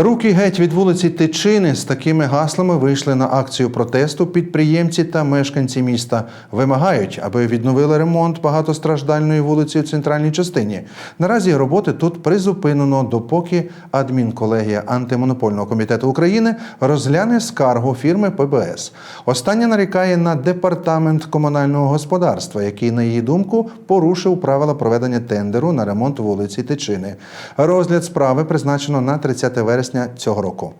Руки геть від вулиці Тичини з такими гаслами вийшли на акцію протесту. Підприємці та мешканці міста вимагають, аби відновили ремонт багатостраждальної вулиці у центральній частині. Наразі роботи тут призупинено, допоки адмінколегія антимонопольного комітету України розгляне скаргу фірми ПБС. Остання нарікає на департамент комунального господарства, який, на її думку, порушив правила проведення тендеру на ремонт вулиці Тичини. Розгляд справи призначено на 30 вересня цього року.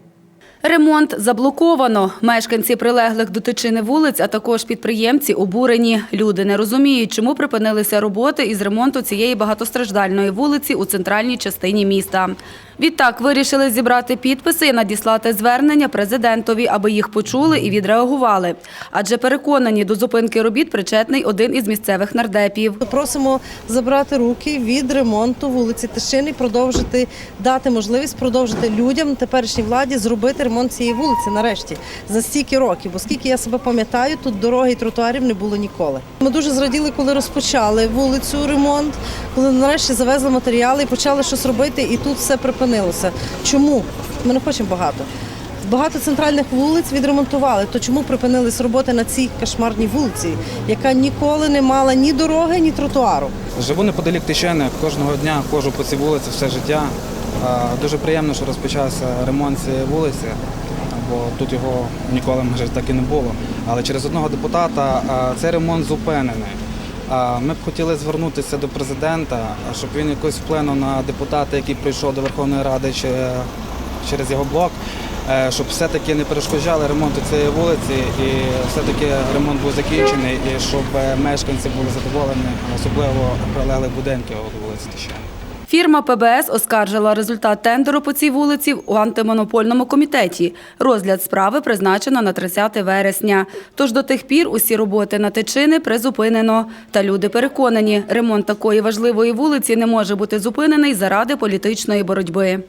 Ремонт заблоковано. Мешканці прилеглих до тичини вулиць, а також підприємці обурені. Люди не розуміють, чому припинилися роботи із ремонту цієї багатостраждальної вулиці у центральній частині міста. Відтак вирішили зібрати підписи і надіслати звернення президентові, аби їх почули і відреагували. Адже переконані, до зупинки робіт причетний один із місцевих нардепів. Просимо забрати руки від ремонту вулиці Тишини, продовжити дати можливість продовжити людям теперішній владі зробити ремонт цієї вулиці нарешті за стільки років. Бо скільки я себе пам'ятаю, тут дороги і тротуарів не було ніколи. Ми дуже зраділи, коли розпочали вулицю ремонт, коли нарешті завезли матеріали і почали щось робити, і тут все припинилося. Чому? Ми не хочемо багато. Багато центральних вулиць відремонтували. То чому припинились роботи на цій кошмарній вулиці, яка ніколи не мала ні дороги, ні тротуару? Живу неподалік Тичини, кожного дня ходжу по цій вулиці все життя. Дуже приємно, що розпочався ремонт цієї вулиці, бо тут його ніколи майже так і не було. Але через одного депутата цей ремонт зупинений. Ми б хотіли звернутися до президента, щоб він якось вплинув на депутата, який прийшов до Верховної Ради через його блок, е, щоб все-таки не перешкоджали ремонту цієї вулиці і все-таки ремонт був закінчений, і щоб е, мешканці були задоволені, особливо прилеглих будинків від вулиці Тищани. Фірма ПБС оскаржила результат тендеру по цій вулиці у антимонопольному комітеті. Розгляд справи призначено на 30 вересня. Тож до тих пір усі роботи на тичини призупинено. Та люди переконані, ремонт такої важливої вулиці не може бути зупинений заради політичної боротьби.